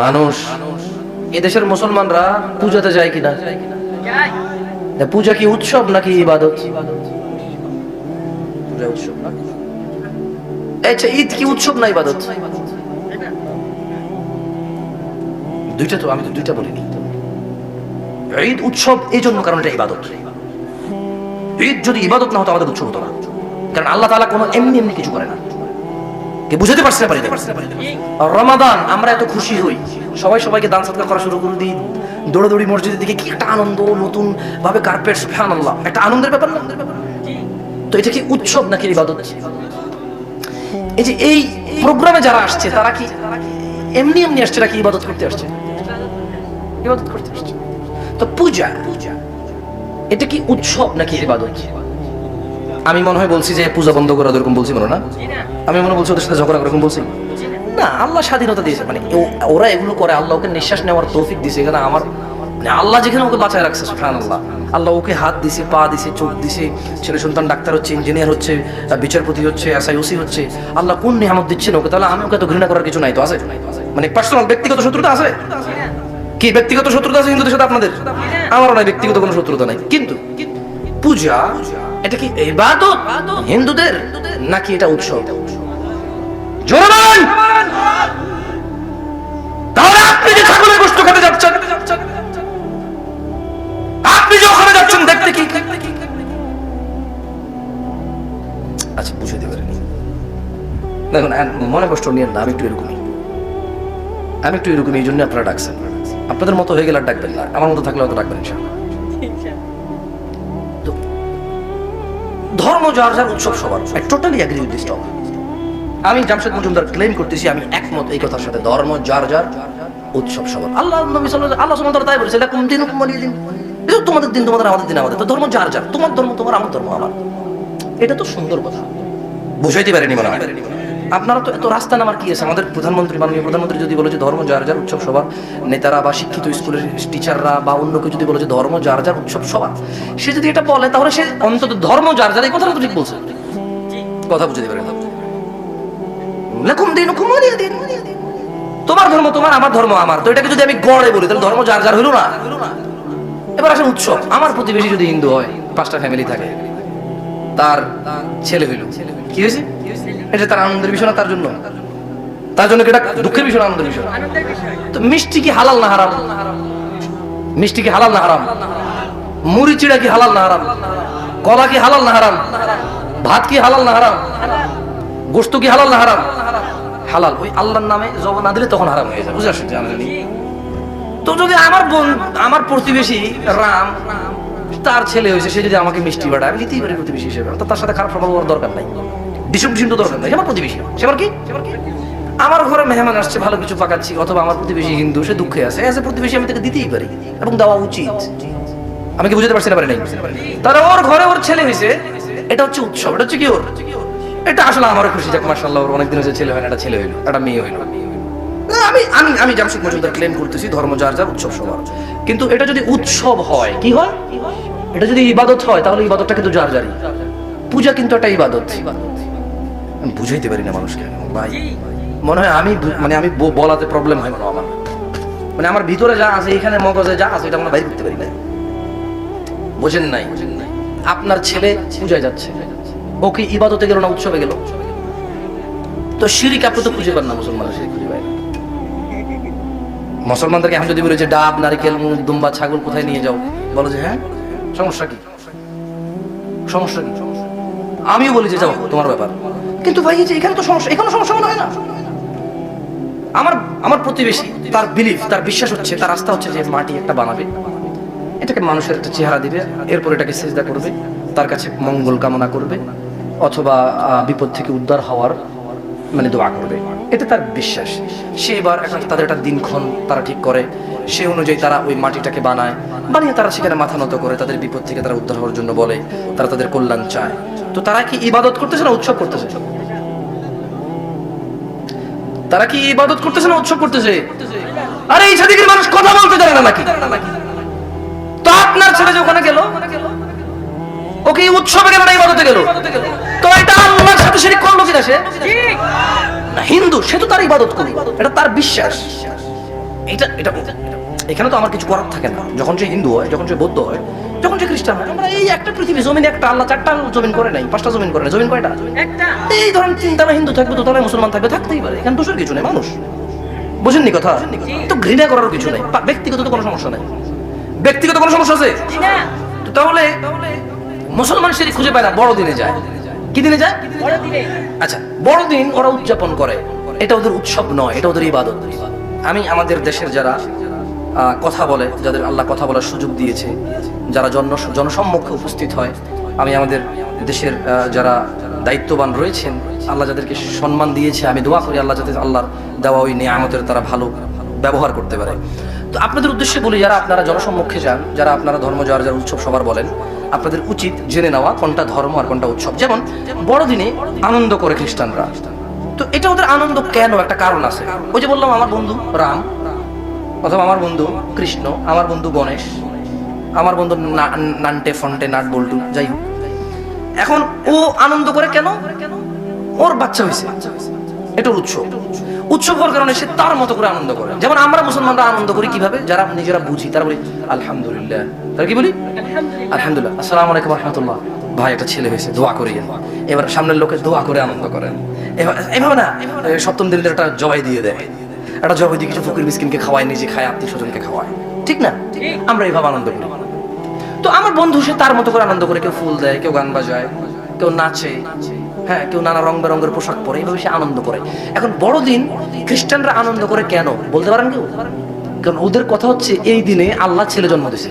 মানুষ, এদেশের মুসলমানরা পূজাতে যায় কিনা? পূজা কি উৎসব নাকি ইবাদত? আচ্ছা ঈদ কি উৎসব না ইবাদত? দুইটা তো, আমি তো দুইটা বলিনি। ঈদ উৎসব, এই জন্য কারণ এটা ইবাদত। ঈদ যদি ইবাদত না হতো, আমাদের উৎসব হতো না। কারণ আল্লাহ তাআলা কোনো এমনি এমনি কিছু করে না। কে বুঝাতে পারছে না পারি রমাদান, আমরা এত খুশি হই। সবাই সবাইকে দান সৎকার করা শুরু করে দিই দৌড়াদৌড়ি মসজিদের দিকে কি একটা আনন্দ, নতুন ভাবে কার্পেট ফ্যান আল্লাহ একটা আনন্দের ব্যাপার না? তো এটা কি উৎসব নাকি ইবাদত? এই যে এই প্রোগ্রামে যারা আসছে, তারা কি এমনি এমনি আসছে নাকি ইবাদত করতে আসছে? ইবাদত করতে আসছে। তো পূজা, এটা কি উৎসব নাকি ইবাদত? আমি মনে হয় বলছি যে পূজা বন্ধ করা এরকম বলছি মনে না? আমি মনে বলছি ওদের সাথে ঝগড়া এরকম বলছি। না। আল্লাহ স্বাধীনতা দিয়েছে মানে ওরা এগুলো করে আল্লাহ ওকে নিঃশ্বাস নেওয়ার তৌফিক দিয়েছে এখানে আমার মানে আল্লাহ যেখানে ওকে বাঁচায় রাখছে সুফান আল্লাহ আল্লাহ ওকে হাত দিছে পা দিছে চোখ দিছে ছেলে সন্তান ডাক্তার হচ্ছে ইঞ্জিনিয়ার হচ্ছে বিচারপতি হচ্ছে এসআই ওসি হচ্ছে আল্লাহ কোন নিয়ামত দিচ্ছেন ওকে? তাহলে আমি ওকে তো ঘৃণা করার কিছু নাই তো আছে? মানে পার্সোনাল ব্যক্তিগত শত্রুতা আছে? কি ব্যক্তিগত শত্রুতা আছে হিন্দুদের সাথে আপনাদের? আমারও নাই ব্যক্তিগত কোনো শত্রুতা নাই। কিন্তু। পূজা এটা কি ইবাদত হিন্দুদের? নাকি এটা উৎসব? জোরে তাহলে আপনি যে ছাগলের খেতে যাচ্ছেন, আপনি যে ওখানে যাচ্ছেন, দেখতে কি? আচ্ছা দেখুন মনে কষ্ট নিয়ে না, আমি একটু এরকমই। আমি একটু এরকমই, এই জন্য আপনারা ডাকছেন। আপনাদের মতো হয়ে গেলে ডাকবেন না। আমার মতো থাকলে হয়তো ডাকবেন উৎসব সবার। I totally agree with this talk আমি জামশেদ মজুমদার ক্লেম করতেছি, আমি একমত এই কথার সাথে। ধর্ম যার যার উৎসব সবার। আল্লাহ নবী সাল্লাল্লাহু আল্লাহ সুবহানাহু তাই বলেছে, লাকুম দিনুকুম দিন। এটা তোমাদের দিন, তোমাদের আমাদের দিন, আমাদের। তো ধর্ম যার যার, তোমার ধর্ম তোমার, আমার ধর্ম আমার। এটা তো সুন্দর কথা। বুঝাইতে পারেনি মনে হয়। আপনারা তো এত রাস্তা নামার কি আছে? আমাদের প্রধানমন্ত্রী, মাননীয় প্রধানমন্ত্রী যদি বলে যে ধর্ম, যার যার উৎসব সবার, নেতারা বা শিক্ষিত স্কুলের টিচাররা বা অন্য কেউ যদি বলে যে ধর্ম, যার যার উৎসব সবার, সে যদি এটা বলে, তাহলে সে অন্তত ধর্ম, যার যার, এই কথাটা তো ঠিক বলছে। কথা বুঝতে পারে লেখুম দিন তোমার ধর্ম তোমার, আমার ধর্ম আমার। তো এটাকে যদি আমি গড়ে বলি, তাহলে ধর্ম যার যার হইল না। এবার আসেন উৎসব। আমার প্রতিবেশী যদি হিন্দু হয়, পাঁচটা ফ্যামিলি থাকে, তার ছেলে হইল। কি হয়েছে? এটা তার আনন্দের বিষয় না, তার জন্য? তার জন্য এটা দুঃখের বিষয় না, আনন্দের বিষয়? তো মিষ্টি কি হালাল না হারাম? মিষ্টি কি হালাল না হারাম? মুড়ি চিড়া কি হালাল না হারাম? কলা কি হালাল না হারাম? ভাত কি হালাল না হারাম? গোস্ত কি হালাল না হারাম? হালাল। ওই আল্লাহর নামে জব না দিলে তখন হারাম হয়ে যায় বুঝে জানেন তো যদি আমার বোন, আমার প্রতিবেশী রাম, তার ছেলে হয়েছে, সে যদি আমাকে মিষ্টি বাড়ায়, আমি দিতেই পারি প্রতিবেশী হিসেবে। তার সাথে খারাপ হওয়ার দরকার নাই। ডিসুম তো দরকার নাই আমার প্রতিবেশী সে আমার কি? আমার ঘরে মেহমান আসছে, ভালো কিছু পাকাচ্ছি, অথবা আমার প্রতিবেশী হিন্দু, সে দুঃখে আছে। এসে প্রতিবেশী আমি তাকে দিতেই পারি, এবং দেওয়া উচিত। আমি কি বুঝতে পারছি না পারি নাই? তারা ওর ঘরে ওর ছেলে হয়েছে, এটা হচ্ছে উৎসব, এটা হচ্ছে কি ওর? এটা আসলে আমারও খুশি, যাক মার্শাল্লাহ ওর অনেকদিন হয়েছে, ছেলে হয় না, একটা ছেলে হইল, একটা মেয়ে হইল। আমি আমি আমি জামশেদ মজুমদার ক্লেম করতেছি, ধর্ম যার যার, উৎসব সবার। কিন্তু এটা যদি উৎসব হয়, কি হয়? এটা যদি ইবাদত হয়, তাহলে ইবাদতটা কিন্তু যার যারই। পূজা কিন্তু একটা ইবাদত ইবাদত। আমি বুঝাইতে পারি না মানুষকে। ভাই, মনে হয় আমি মানে আমি বলাতে প্রবলেম হয় মনে আমার। মানে আমার ভিতরে যা আছে, এখানে মগজে যা আছে, এটা আমরা বাইর করতে পারি না বোঝেন নাই? আপনার ছেলে পূজায় যাচ্ছে। ওকে ইবাদতে গেল না উৎসবে গেল? তো শিরিক আপনি তো খুঁজে পান না মুসলমানের শিরিক খুঁজে পায় মুসলমানদেরকে এখন যদি বলে যে ডাব, নারিকেল দুম্বা, ছাগল কোথায় নিয়ে যাও, বলো যে হ্যাঁ সমস্যা কি? সমস্যা কি? আমিও বলি যে যাও, তোমার ব্যাপার। কিন্তু ভাই, এই যে এখানে তো সমস্যা, এখানে সমস্যা মনে হয় না। আমার আমার প্রতিবেশী, তার বিলিফ তার বিশ্বাস হচ্ছে, তার আস্থা হচ্ছে যে মাটি একটা বানাবে। এটাকে মানুষের একটা চেহারা দিবে, এরপর এটাকে সেজদা করবে, তার কাছে মঙ্গল কামনা করবে, অথবা বিপদ থেকে উদ্ধার হওয়ার মানে দোয়া করবে। এটা তার বিশ্বাস। সে এবার এখন তাদের একটা দিনক্ষণ তারা ঠিক করে। সে অনুযায়ী তারা ওই মাটিটাকে বানায়, বানিয়ে তারা সেখানে মাথা নত করে, তাদের বিপদ থেকে তারা উদ্ধার হওয়ার জন্য বলে, তারা তাদের কল্যাণ চায়। তো তারা কি ইবাদত করতেছে না উৎসব করতেছে? তারা কি ইবাদত করতেছে না উৎসব করতেছে? আরে এই সাদিকের মানুষ কথা বলতে জানে না নাকি? তো আপনার ছেলে যে ওখানে গেল? ওকে উৎসবে গেল না ইবাদতে গেল? তো এটা আল্লাহর সাথে শিরিক করল না, হিন্দু, সে তো তার ইবাদত করবে এটা তার বিশ্বাস। এটা এটা, এখানে তো আমার কিছু করার থাকে না। যখন সে হিন্দু হয়, যখন সে বৌদ্ধ হয় যখন সে খ্রিস্টান হয় আমরা এই একটা পৃথিবী জমিন একটা আল্লাহ চারটা জমিন করে নাই পাঁচটা জমিন করে নাই জমিন কয়টা? এই ধরেন তিনতলা হিন্দু থাকবে দোতলায় মুসলমান থাকবে থাকতেই পারে। এখানে দোষের কিছু নেই মানুষ। বুঝেননি কথা? তো ঘৃণা করার কিছু নেই। ব্যক্তিগত তো কোনো সমস্যা নেই। ব্যক্তিগত কোনো সমস্যা আছে? না তো তাহলে মুসলমান সেটি খুঁজে পায় না বড়দিনে যায়। কি দিনে যায়? বড় আচ্ছা বড়দিন ওরা উদযাপন করে। এটা ওদের উৎসব নয় এটা ওদের ইবাদত। আমি আমাদের দেশের যারা কথা বলে, যাদের আল্লাহ কথা বলার সুযোগ দিয়েছে, যারা জন জনসম্মুখে উপস্থিত হয়। আমি আমাদের দেশের যারা দায়িত্ববান রয়েছেন, আল্লাহ যাদেরকে সম্মান দিয়েছে, আমি দোয়া করি আল্লাহ যাতে আল্লাহর দেওয়া ওই নিয়ামতের তারা ভালো ব্যবহার করতে পারে। তো আপনাদের উদ্দেশ্যে বলি, যারা আপনারা জনসম্মুখে যান, যারা আপনারা ধর্ম যার যার উৎসব সবার বলেন, আপনাদের উচিত জেনে নেওয়া কোনটা ধর্ম আর কোনটা উৎসব। যেমন, বড়দিনে আনন্দ করে খ্রিস্টানরা। তো এটা ওদের আনন্দ কেন? একটা কারণ আছে। ওই যে বললাম, আমার বন্ধু রাম অথবা আমার বন্ধু কৃষ্ণ আমার বন্ধু গণেশ আমার বন্ধু নান্টে ফন্টে নাট বল্টু যাই হোক। এখন ও আনন্দ করে কেন? ওর বাচ্চা হয়েছে। এটা উৎসব। উৎসব হওয়ার কারণে সে তার মতো করে আনন্দ করে। যেমন আমরা মুসলমানরা আনন্দ করি কীভাবে? যারা নিজেরা বুঝি তারা বলি আলহামদুলিল্লাহ। তারা কি বলি? আলহামদুলিল্লাহ। আসসালামু আলাইকুম রহমতুল্লাহ। ভাই একটা ছেলে হয়েছে দোয়া করিয়েন। এবার সামনের লোকে দোয়া করে আনন্দ করেন। এভাবে এভাবে না সপ্তম দিনের একটা জবাই দিয়ে দেয়। একটা দিয়ে কিছু ফকির মিসকিনকে খাওয়ায় নিজে খায় আত্মীয় স্বজনকে খাওয়ায়। ঠিক না? আমরা এইভাবে আনন্দ করি। তো আমার বন্ধু সে তার মতো করে আনন্দ করে কেউ ফুল দেয় কেউ গান বাজায় কেউ নাচে হ্যাঁ কেউ নানা রং বেরঙের পোশাক পরে এইভাবে সে আনন্দ করে। এখন বড়দিন খ্রিস্টানরা আনন্দ করে কেন? বলতে পারেন কেউ? কারণ ওদের কথা হচ্ছে এই দিনে আল্লাহ ছেলে জন্ম দিয়েছে।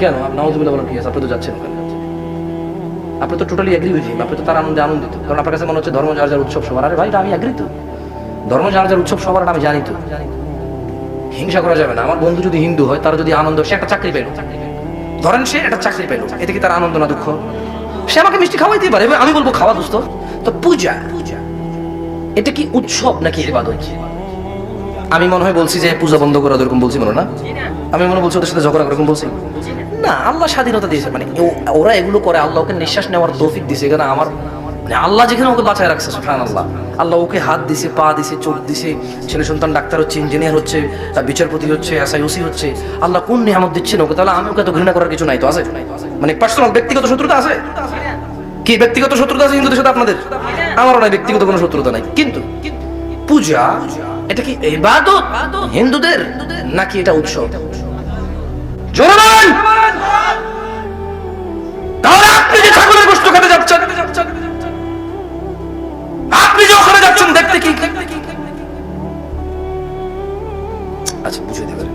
কেন? নাউজুবিল্লাহ বলেন কি আছে? আপনি তো যাচ্ছেন আপনি তো টোটালি এগ্রি উইথ হিম আপনি তো তার আনন্দে আনন্দিত। কারণ আপনার কাছে মনে হচ্ছে ধর্ম যার যার উৎসব সবার। আরে ভাই আমি এগ্রি তো। ধর্ম যার উৎসব সবার আমি জানি তো হিংসা করা যাবে না। আমার বন্ধু যদি হিন্দু হয়, তার যদি আনন্দ, সে একটা চাকরি পেল। ধরেন সে একটা চাকরি পেল। এতে কি তার আনন্দ না দুঃখ? সে আমাকে মিষ্টি খাওয়াইতে পারে। আমি বলব খাওয়া, দোস্ত। তো পূজা, এটা কি উৎসব নাকি ইবাদত? আমি মনে হয় বলছি যে পূজা বন্ধ করা ওরকম বলছি, মনে না? আমি মনে বলছি ওদের সাথে ঝগড়া করে এরকম বলছি। না, আল্লাহ স্বাধীনতা দিয়েছে। মানে ওরা এগুলো করে আল্লাহ ওকে নিঃশ্বাস নেওয়ার তৌফিক দিয়েছে। এখানে আমার মানে আল্লাহ যেখানে ওকে বাঁচায় রাখছে সুফান আল্লাহ আল্লাহ ওকে হাত দিছে পা দিছে চোখ দিছে। ছেলে সন্তান ডাক্তার হচ্ছে ইঞ্জিনিয়ার হচ্ছে আহ, বিচারপতি হচ্ছে এসআই ওসি হচ্ছে। আল্লাহ কোন নিয়ামত দিচ্ছেন ওকে? তাহলে আমি ওকে তো ঘৃণা করার কিছু নাই তো আছে? মানে পার্সোনাল ব্যক্তিগত শত্রুতা আছে? কি ব্যক্তিগত শত্রুতা আছে হিন্দুদের সাথে আপনাদের? আমারও নাই ব্যক্তিগত কোনো শত্রুতা নাই। কিন্তু পূজা এটা কি ইবাদত হিন্দুদের নাকি এটা উৎসব? জোরে আপনি যে ছাগলের গোষ্ঠ খেতে যাচ্ছেন আপনি যে যাচ্ছেন দেখতে কি? আচ্ছা বুঝে দেবেন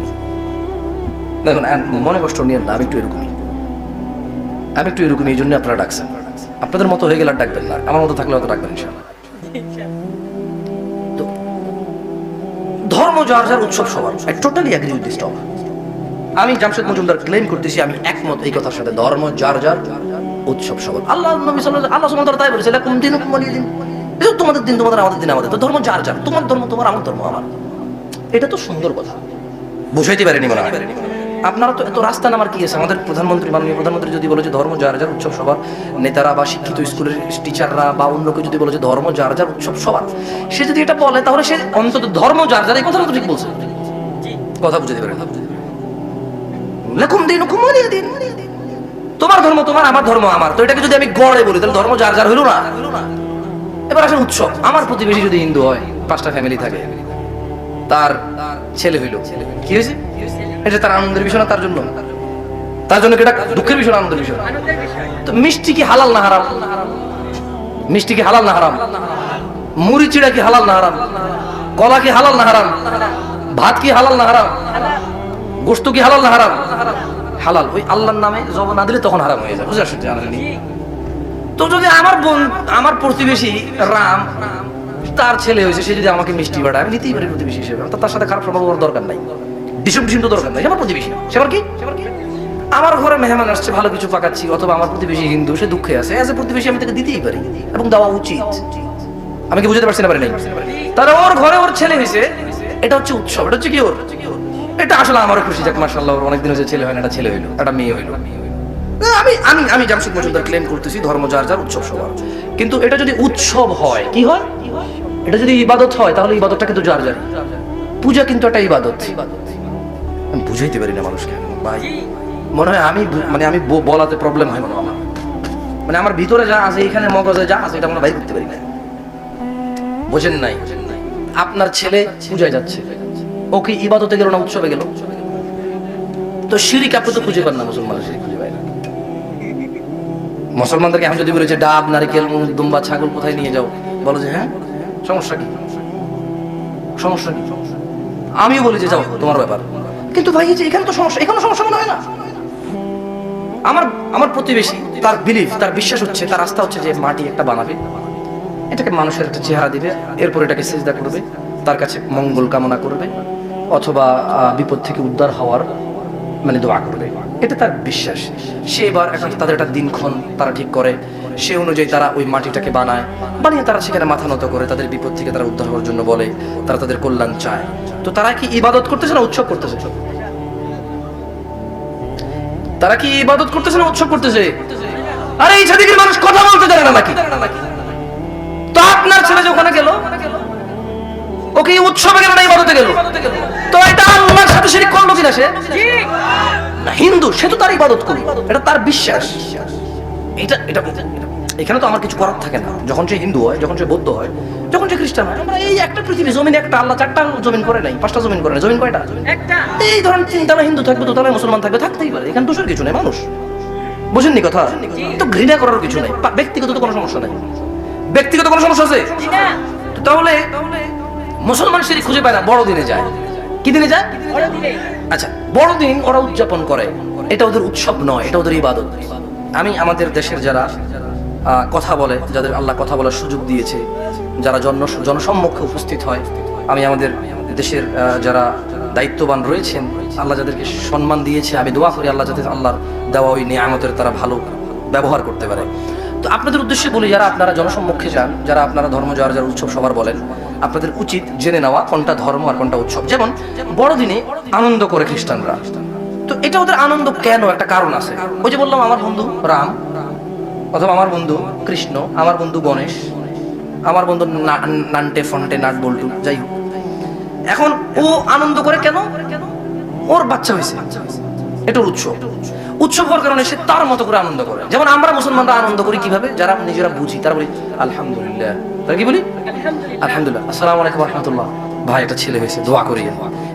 দেখুন মনে কষ্ট নিয়ে না, আমি একটু এরকমই। আমি একটু এরকমই, এই জন্য আপনারা ডাকছেন। আপনাদের মতো হয়ে গেলে আর ডাকবেন না। আমার মতো থাকলে হয়তো ডাকবেন ধর্ম যার যার উৎসব সবার। I totally agree with this আমি জামশেদ মজুমদার ক্লেম করতেছি, আমি একমত এই কথার সাথে। ধর্ম যার যার উৎসব সবার। আল্লাহ নবী সাল্লাল্লাহু আল্লাহ সুবহানাহু ওয়া তাআলা তাই বলেছে, লাকুম দিনুকুম ওয়ালিয়া তোমাদের দিন, তোমাদের আমাদের দিন, আমাদের। তো ধর্ম যার যার, তোমার ধর্ম, তোমার আমার ধর্ম, আমার। এটা তো সুন্দর কথা। বুঝাইতে পারেনি মনে হয়। আপনারা তো এত রাস্তা নামার কি আছে? আমাদের প্রধানমন্ত্রী, মাননীয় প্রধানমন্ত্রী যদি বলে যে ধর্ম যার যার উৎসব সবার, নেতারা বা শিক্ষিত স্কুলের টিচাররা বা অন্য কেউ যদি বলে যে ধর্ম যার যার উৎসব সবার, সে যদি এটা বলে, তাহলে সে অন্তত ধর্ম যার যার, এই কথাটা ঠিক বলছে। কথা বুঝতে পারেন। লেখুম দিন তোমার ধর্ম, তোমার আমার ধর্ম, আমার। তো এটাকে যদি আমি গড়ে বলি, তাহলে ধর্ম যার যার হইল না। এবার আসলে উৎসব। আমার প্রতিবেশী যদি হিন্দু হয়, পাঁচটা ফ্যামিলি থাকে। তার ছেলে হইল। কি হয়েছে? এটা তার আনন্দের বিষয় না তার জন্য? তার জন্য এটা দুঃখের বিষয় আনন্দের বিষয়? তো মিষ্টি কি হালাল না হারাম? মিষ্টি কি হালাল না হারাম? মুড়ি চিড়া কি হালাল না হারাম? কলা কি হালাল না হারাম? ভাত কি হালাল না হারাম? গোস্ত কি হালাল না হারাম? হালাল। ওই আল্লাহর নামে জব না দিলে তখন হারাম হয়ে যায়। বুঝে? জি তো যদি আমার বোন, আমার প্রতিবেশী রাম, তার ছেলে হয়েছে, সে যদি আমাকে মিষ্টি বাড়ায়, আমি নিতেই পারি প্রতিবেশী হিসেবে। আমার তার সাথে খারাপ সম্পর্ক দরকার নাই। ডিসুম ডিসুম তো দরকার নাই। আমার প্রতিবেশী সে আমার কি? আমার ঘরে মেহমান আসছে, ভালো কিছু পাকাচ্ছি, অথবা আমার প্রতিবেশী হিন্দু, সে দুঃখে আছে। এজ এ প্রতিবেশী আমি তাকে দিতেই পারি। এবং দেওয়া উচিত। আমি কি বুঝতে পারছি না পারি তাহলে ওর ঘরে ওর ছেলে হয়েছে। এটা হচ্ছে উৎসব। এটা হচ্ছে কি ওর? এটা আসলে আমারও খুশি। যাক মার্শাল্লাহ ওর অনেকদিন হয়েছে, ছেলে হয় না, একটা ছেলে হইল, একটা মেয়ে হইল। আমি আমি আমি জামশেদ মজুমদার ক্লেম করতেছি ধর্ম যার যার উৎসব সবার। কিন্তু এটা যদি উৎসব হয়, কি হয়? এটা যদি ইবাদত হয়, তাহলে ইবাদতটা কিন্তু যার যার। পূজা কিন্তু একটা ইবাদত। আমি বুঝাইতে পারি না মানুষকে। ভাই, মনে হয় আমি মানে আমি বলাতে প্রবলেম হয় মনে আমার। মানে আমার ভিতরে যা আছে, এখানে মগজে যা আছে, এটা হয় বাইর করতে পারি না। বোঝেন নাই? আপনার ছেলে পূজায় যাচ্ছে। ওকে ইবাদতে গেল না উৎসবে গেল? তো শিরিক আপনি তো খুঁজে পান না মুসলমান শিরিক। মুসলমানদেরকে এখন যদি বলেছে ডাব, নারিকেল দুম্বা, ছাগল কোথায় নিয়ে যাও, বলো যে হ্যাঁ সমস্যা কি? সমস্যা কি? আমিও বলি যে যাও, তোমার ব্যাপার। কিন্তু ভাই যে এখানে তো সমস্যা, এখানে সমস্যা মনে হয় না? আমার আমার প্রতিবেশী, তার বিলিফ তার বিশ্বাস হচ্ছে, তার আস্থা হচ্ছে যে মাটি একটা বানাবে। এটাকে মানুষের একটা চেহারা দিবে, এরপর এটাকে সেজদা করবে, তার কাছে মঙ্গল কামনা করবে, অথবা বিপদ থেকে উদ্ধার হওয়ার মানে দোয়া করবে। এটা তার বিশ্বাস। সে এবার এখন তাদের একটা দিনক্ষণ তারা ঠিক করে। সে অনুযায়ী তারা ওই মাটিটাকে বানায়, বানিয়ে তারা সেখানে মাথা নত করে, তাদের বিপদ থেকে তারা উদ্ধার হওয়ার জন্য বলে, তারা তাদের কল্যাণ চায়। তো তারা কি ইবাদত করতেছে না উৎসব করতেছে? তারা কি ইবাদত করতেছে না উৎসব করতেছে? আরে এই সাদিকের মানুষ কথা বলতে জানে না নাকি? তো আপনার ছেলে যে ওখানে গেল ওকে উৎসবে গেল না ইবাদতে গেল? তো এটা আল্লাহর সাথে শিরিক করল কিনা সে? না হিন্দু সে তো তার ইবাদত করবে এটা তার বিশ্বাস। এটা এটা এখানে তো আমার কিছু করার থাকে না। যখন সে হিন্দু হয় যখন সে বৌদ্ধ হয় যখন সে খ্রিস্টান হয় আমরা এই একটা পৃথিবী জমিন একটা আল্লাহ চারটা জমিন করে নাই পাঁচটা জমিন করে নাই। জমিন কয়টা? এই ধরেন তিনতলা হিন্দু থাকবে দোতলা মুসলমান থাকবে থাকতেই পারে। এখানে দোষের কিছু নেই মানুষ। বুঝেননি কথা? তো ঘৃণা করার কিছু নেই। ব্যক্তিগত তো কোনো সমস্যা নেই। ব্যক্তিগত কোনো সমস্যা আছে? তাহলে মুসলমান সেটি খুঁজে পায় না বড়দিনে যায়। কি দিনে যায়? বড় আচ্ছা বড়দিন ওরা উদযাপন করে। এটা ওদের উৎসব নয়, এটা ওদের ইবাদত। আমি আমাদের দেশের যারা কথা বলে, যাদের আল্লাহ কথা বলার সুযোগ দিয়েছে, যারা জন জনসম্মুখে উপস্থিত হয়, আমি আমাদের দেশের যারা দায়িত্ববান রয়েছেন, আল্লাহ যাদেরকে সম্মান দিয়েছে, আমি দোয়া করি আল্লাহ যাদের আল্লাহর দেওয়া ওই নিয়ামতের তারা ভালো ব্যবহার করতে পারে। তো আপনাদের উদ্দেশ্যে বলি, যারা আপনারা জনসম্মুখে যান, যারা আপনারা ধর্ম যার যার উৎসব সবার বলেন আপনাদের উচিত জেনে নেওয়া কোনটা ধর্ম আর কোনটা উৎসব। যেমন, বড়দিনে আনন্দ করে খ্রিস্টানরা। তো এটা ওদের আনন্দ কেন? একটা কারণ আছে। ওই যে বললাম, আমার বন্ধু রাম, অথবা আমার বন্ধু কৃষ্ণ, আমার বন্ধু গণেশ, আমার বন্ধু নান্টে ফন্টে, নাট বল্টু, যাই হোক। এখন ও আনন্দ করে কেন? ওর বাচ্চা হয়েছে। এটার উৎসব। উৎসব হওয়ার কারণে সে তার মতো করে আনন্দ করে। যেমন আমরা মুসলমানরা আনন্দ করি কীভাবে? যারা নিজেরা বুঝি, তারা বলি, আলহামদুলিল্লাহ। তারা কি বলি? আলহামদুলিল্লাহ। আসসালামু আলাইকুম রহমতুল্লাহ। ভাই একটা ছেলে হয়েছে দোয়া করিয়ে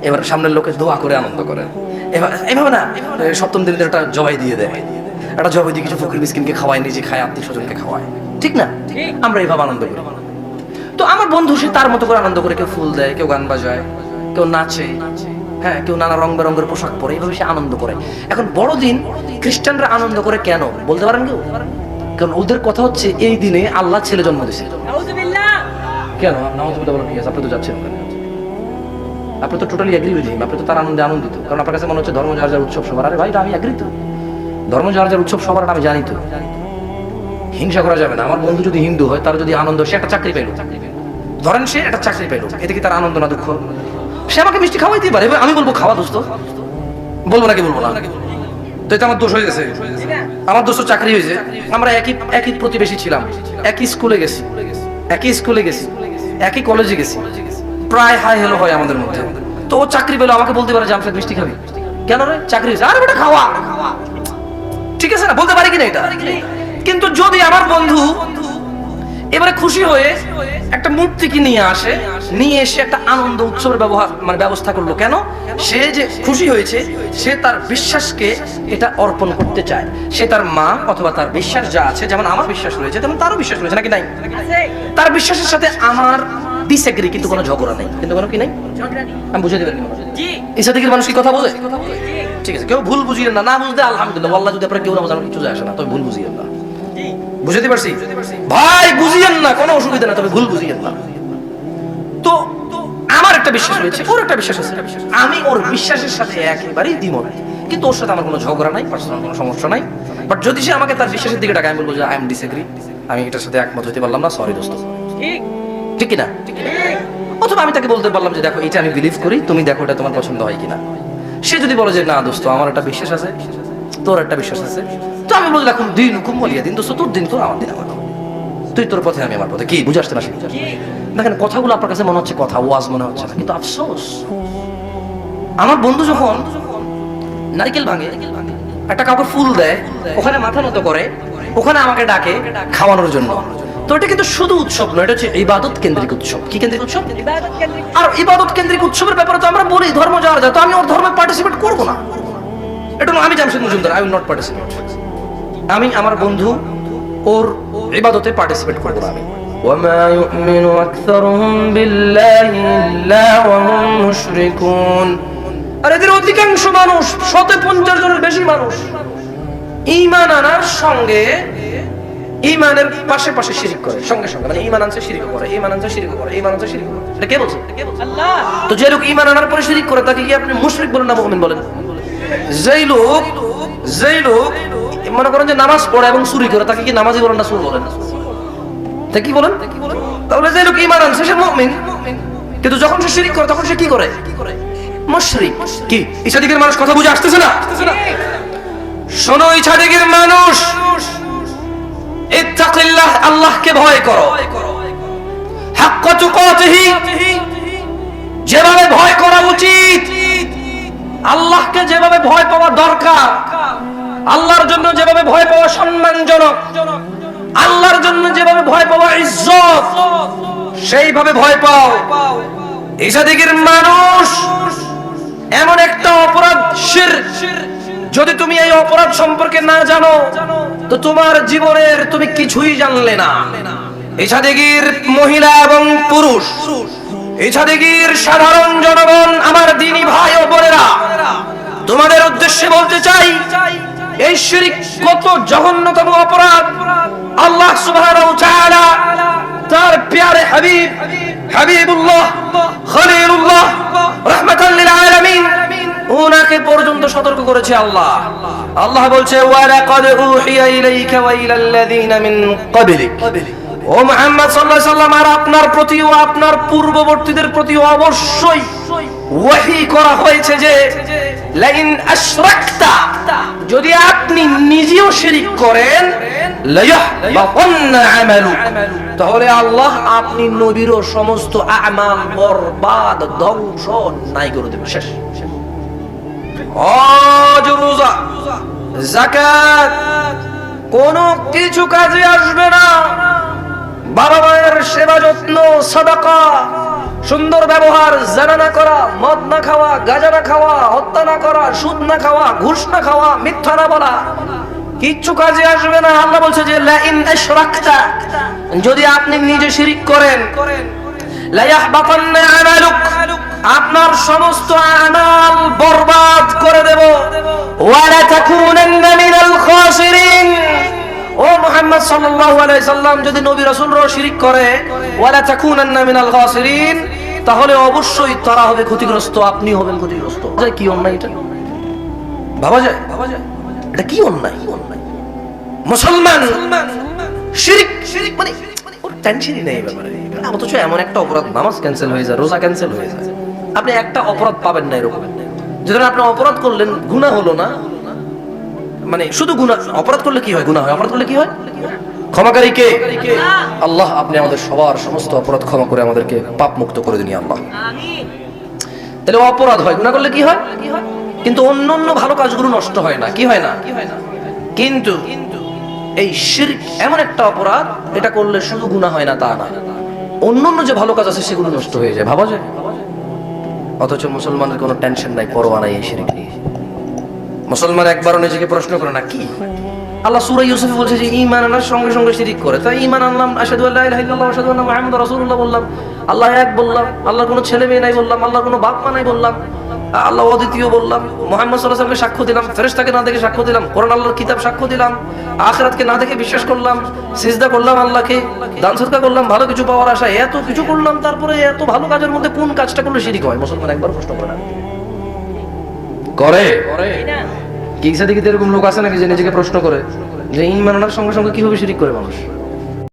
এবার সামনের লোকে দোয়া করে আনন্দ করে। এবার এভাবে না সপ্তম দিনের একটা জবাই দিয়ে দেয়। একটা জবাই দিয়ে কিছু ফকির মিসকিনকে খাওয়ায় নিজে খায় আত্মীয় স্বজনকে খাওয়ায়। ঠিক না? আমরা এইভাবে আনন্দ করি। তো আমার বন্ধু সে তার মতো করে আনন্দ করে কেউ ফুল দেয় কেউ গান বাজায় কেউ নাচে। হ্যাঁ কেউ নানা রং বেরঙের পোশাক পরে এইভাবে সে আনন্দ করে। এখন বড়দিন খ্রিস্টানরা আনন্দ করে কেন? বলতে পারেন কেউ? কারণ ওদের কথা হচ্ছে এই দিনে আল্লাহ ছেলে জন্ম দিয়েছে। কেন? নামাজুবিল্লাহ বলেন আছে আপনি তো যাচ্ছেন আপনি তো টোটালি এগ্রি উইথ হিম আপনি তো তার আনন্দে আনন্দিত। কারণ আপনার কাছে মনে হচ্ছে ধর্ম যার যার উৎসব সবার। আরে ভাই আমি এগ্রি তো। ধর্ম যার যার উৎসব সবার আমি জানি তো। হিংসা করা যাবে না। আমার বন্ধু যদি হিন্দু হয়, তার যদি আনন্দ, সে একটা চাকরি পেল। ধরেন সে একটা চাকরি পেল। এতে কি তার আনন্দ না দুঃখ? সে আমাকে মিষ্টি খাওয়াইতেই পারে। আমি বলব, খাওয়া দোস্ত। বলব নাকি বলব না? তো এটা আমার দোষ হয়ে গেছে। আমার দোষ চাকরি হয়েছে। আমরা একই একই প্রতিবেশী ছিলাম। একই স্কুলে গেছি। একই স্কুলে গেছি। একই কলেজে গেছি। প্রায় হাই হেলো হয় আমাদের মধ্যে। তো ও চাকরি পেল, আমাকে বলতে পারে জামশেদ মিষ্টি খাবি? কেন রে? চাকরি হয়েছে। আরে বেটা, খাওয়া। ঠিক আছে না, বলতে পারি কিনা এটা? কিন্তু যদি আমার বন্ধু এবারে খুশি হয়ে একটা মূর্তিকে নিয়ে আসে নিয়ে এসে একটা আনন্দ উৎসবের ব্যবহার মানে ব্যবস্থা করল। কেন? সে যে খুশি হয়েছে সে তার বিশ্বাসকে এটা অর্পণ করতে চায়। সে তার মা অথবা তার বিশ্বাস যা আছে যেমন আমার বিশ্বাস রয়েছে তেমন তারও বিশ্বাস রয়েছে নাকি নাই? তার বিশ্বাসের সাথে আমার ডিসএগ্রি কিন্তু কোনো ঝগড়া নেই। কিন্তু কোনো কি নাই? আমি বুঝে দেবেন ইসা থেকে মানুষ কি কথা বলে ঠিক আছে কেউ ভুল বুঝিয়ে না। না বুঝতে আলহামদুলিল্লাহ আল্লাহ যদি আপনার কেউ না বোঝানো কিছু যায় আসে না। তবে ভুল বুঝিয়েন না। বুঝতে পারছি? ভাই বুঝিয়েন না কোনো অসুবিধা না তবে ভুল বুঝিয়েন না। তো আমার একটা বিশ্বাস রয়েছে ওর একটা বিশ্বাস আছে। আমি ওর বিশ্বাসের সাথে একেবারেই দ্বিমত। কিন্তু ওর সাথে আমার কোনো ঝগড়া নাই পার্সোনাল কোনো সমস্যা নাই। বাট যদি সে আমাকে তার বিশ্বাসের দিকে ডাকে আমি বলব যে আই এম ডিসএগ্রি আমি এটার সাথে একমত হতে পারলাম না সরি দোস্ত। ঠিক। ঠিক কিনা? ঠিক অথবা আমি তাকে বলতে পারলাম যে দেখো এটা আমি বিলিভ করি তুমি দেখো এটা তোমার পছন্দ হয় কিনা? সে যদি বলে যে না দোস্ত আমার একটা বিশ্বাস আছে তোর একটা বিশ্বাস আছে তো আমি বললাম দিন হুকুম বলিয়া দিন দোস্ত তোর দিন তোর আমার দিন আমার তুই তোর পথে আমি আমার পথে কি বুঝে আসতে না সেটা? দেখেন কথাগুলো আপনার কাছে মনে হচ্ছে কথা ওয়াজ মনে হচ্ছে না কিন্তু আফসোস। আমার বন্ধু যখন নারকেল ভাঙে একটা কাউকে ফুল দেয় ওখানে মাথা নত করে ওখানে আমাকে ডাকে খাওয়ানোর জন্য। তো এটা কিন্তু শুধু উৎসব নয় এটা হচ্ছে ইবাদত কেন্দ্রিক উৎসব। কি কেন্দ্রিক উৎসব? আর ইবাদত কেন্দ্রিক উৎসবের ব্যাপারে তো আমরা বলি ধর্ম যাওয়ার যায় তো আমি ওর ধর্মে পার্টিসিপেট করব না। এটা আমি Jamshed Majumdar I will not participate আমি আমার বন্ধু ওর ইবাদতে পার্টিসিপেট করবো না আমি وما يؤمن أكثرهم بالله إلا وهم مشركون আর এদের অধিকাংশ মানুষ শতে পঞ্চাশ জনের বেশি মানুষ ইমান আনার সঙ্গে ইমানের পাশে পাশে শিরিক করে সঙ্গে সঙ্গে মানে ইমান আনছে শিরিক করে ইমান আনছে শিরিক করে ইমান আনছে শিরিক করে এটা কে বলছে তো যে লোক ইমান আনার পরে শিরিক করে তাকে কি আপনি মুশরিক বলেন না মুমিন বলেন যেই লোক যেই লোক মনে করেন যে নামাজ পড়ে এবং চুরি করে, তাকে কি নামাজি বলেন না সুর বলেন? তা কি বলেন? তাহলে যে লোক ইমান আনছে, সে মুমিন। কিন্তু যখন সে শিরিক করে, তখন সে কি করে? মুশরিক। কি? ইসাদিকের মানুষ কথা বুঝে আসতেছে না? শোনো ইসাদিকের মানুষ। ইত্তাকিল্লাহ, আল্লাহকে ভয় করো। যেভাবে ভয় করা উচিত, আল্লাহকে যেভাবে ভয় পাওয়া দরকার আল্লাহর জন্য যেভাবে ভয় পাওয়া সম্মানজনক, আল্লাহর জন্য যেভাবে ভয় পাওয়া ইজ্জত, সেইভাবে ভয় পাও। ইসাদিকের মানুষ এমন একটা অপরাধ শির। যদি তুমি এই অপরাধ সম্পর্কে না জানো, তো তোমার জীবনের তুমি কিছুই জানলে না। ইসাদিগির মহিলা এবং পুরুষ ইসাদিগির সাধারণ জনগণ, আমার দিনী ভাই ও বোনেরা, তোমাদের উদ্দেশ্যে বলতে চাই এই শিরিক কত জঘন্যতম অপরাধ। আল্লাহ সুবহানাহু ওয়া তাআলা তার প্যারে হাবিব, হাবিবুল্লাহ, খলিলুল্লাহ রাহমাতাল লিল আলামিন ওনাকে পর্যন্ত সতর্ক করেছে আল্লাহ। আল্লাহ বলছে, ওয়া লাকাদ উহিয়া ইলাইকা ওয়া ইলাল্লাযিনা মিন ক্বাবলিক। ও মুহাম্মদ আলাইহি সাল্লাম, আর আপনার প্রতি ও আপনার পূর্ববর্তীদের প্রতি অবশ্যই ওহী করা হয়েছে যে, লাইন আশরাকতা, যদি আপনি নিজেও শিরিক করেন তাহলে আল্লাহ আপনি নবীর সমস্ত আমাল বরবাদ ধ্বংস নাই করে দেবে শেষ। রোজা কোন কিছু কাজে আসবে না। বাবা মায়ের সেবা যত্ন, সাদাকা, সুন্দর ব্যবহার, জানা না করা, মদ না খাওয়া, গাঁজা না খাওয়া, হত্যা না করা, সুদ না খাওয়া, ঘুষ না খাওয়া, মিথ্যা না বলা, কিচ্ছু কাজে আসবে না। আল্লাহ বলছে যে লা ইন আশরাকতা যদি আপনি নিজে শিরিক করেন আপনার সমস্ত আমাল বরবাদ করে দেব। ওয়ালা তাকুনান্না মিনাল খাসিরিন। ও মুহাম্মদ সাল্লাল্লাহু আলাইহি সাল্লাম, যদি নবী রাসূলরাও শিরিক করে, ওয়ালা তাকুনান্না মিনাল তাহলে অবশ্যই তারা হবে ক্ষতিগ্রস্ত আপনি হবেন ক্ষতিগ্রস্ত। কি অন্যায় এটা? ভাবা যায়? ভাবা যায় এটা কি অন্যায়? মুসলমান শিরিক শিরিক মানে ওর টেনশনই নেই ব্যাপারে। অথচ এমন একটা অপরাধ নামাজ ক্যান্সেল হয়ে যায়, রোজা ক্যান্সেল হয়ে যায়। আপনি একটা অপরাধ পাবেন না এরকম। যেটা আপনি অপরাধ করলেন, গুনাহ হলো না। মানে শুধু গুনাহ, অপরাধ করলে কি হয়? গুনাহ হয়। অপরাধ করলে কি হয়? ক্ষমাকারী কে? আল্লাহ আপনি আমাদের সবার সমস্ত অপরাধ ক্ষমা করে আমাদেরকে পাপ মুক্ত করে দিন আল্লাহ। তাহলে অপরাধ হয়, গুনাহ করলে কি হয়? কিন্তু অন্য অন্য ভালো কাজগুলো নষ্ট হয় না। কি হয় না? কিন্তু এই শিরক এমন একটা অপরাধ, এটা করলে শুধু গুনাহ হয় না, তা না। অন্য অন্য যে ভালো কাজ আছে, সেগুলো নষ্ট হয়ে যায়। ভাবা যায়? অথচ মুসলমানের কোনো টেনশন নাই, পরোয়া নাই এই শিরিক নিয়ে। মুসলমান একবারও নিজেকে প্রশ্ন করে না, কি? আল্লাহ সূরা ইউসুফ বলছে যে ঈমান আনার সঙ্গে সঙ্গে শিরিক করে। তাই ঈমান আনলাম, আশহাদু আল্লা ইলাহা ইল্লাল্লাহ ওয়া আশহাদু আন্না মুহাম্মাদুর রাসূলুল্লাহ বললাম। আল্লাহ এক বললাম, আল্লাহর কোনো ছেলে মেয়ে নাই বললাম, আল্লাহর কোনো বাপ মা নাই বললাম। আল্লাহ অদ্বিতীয় বললাম, মোহাম্মদ ওয়াসাল্লামকে সাক্ষ্য দিলাম, ফেরেশতাকে না দেখে সাক্ষ্য দিলাম, কোরআন আল্লাহর কিতাব সাক্ষ্য দিলাম, আখিরাতকে না দেখে বিশ্বাস করলাম, সিজদা করলাম আল্লাহকে, দান সদকা করলাম, ভালো কিছু পাওয়ার আশা এত কিছু করলাম, তারপরে এত ভালো কাজের মধ্যে কোন কাজটা করলে শিরিক হয়? মুসলমান একবার প্রশ্ন করে না। করে? কি সাদিকে এরকম লোক আছে নাকি যে নিজেকে প্রশ্ন করে? যে ইমান আনার সঙ্গে সঙ্গে কীভাবে শিরিক করে মানুষ?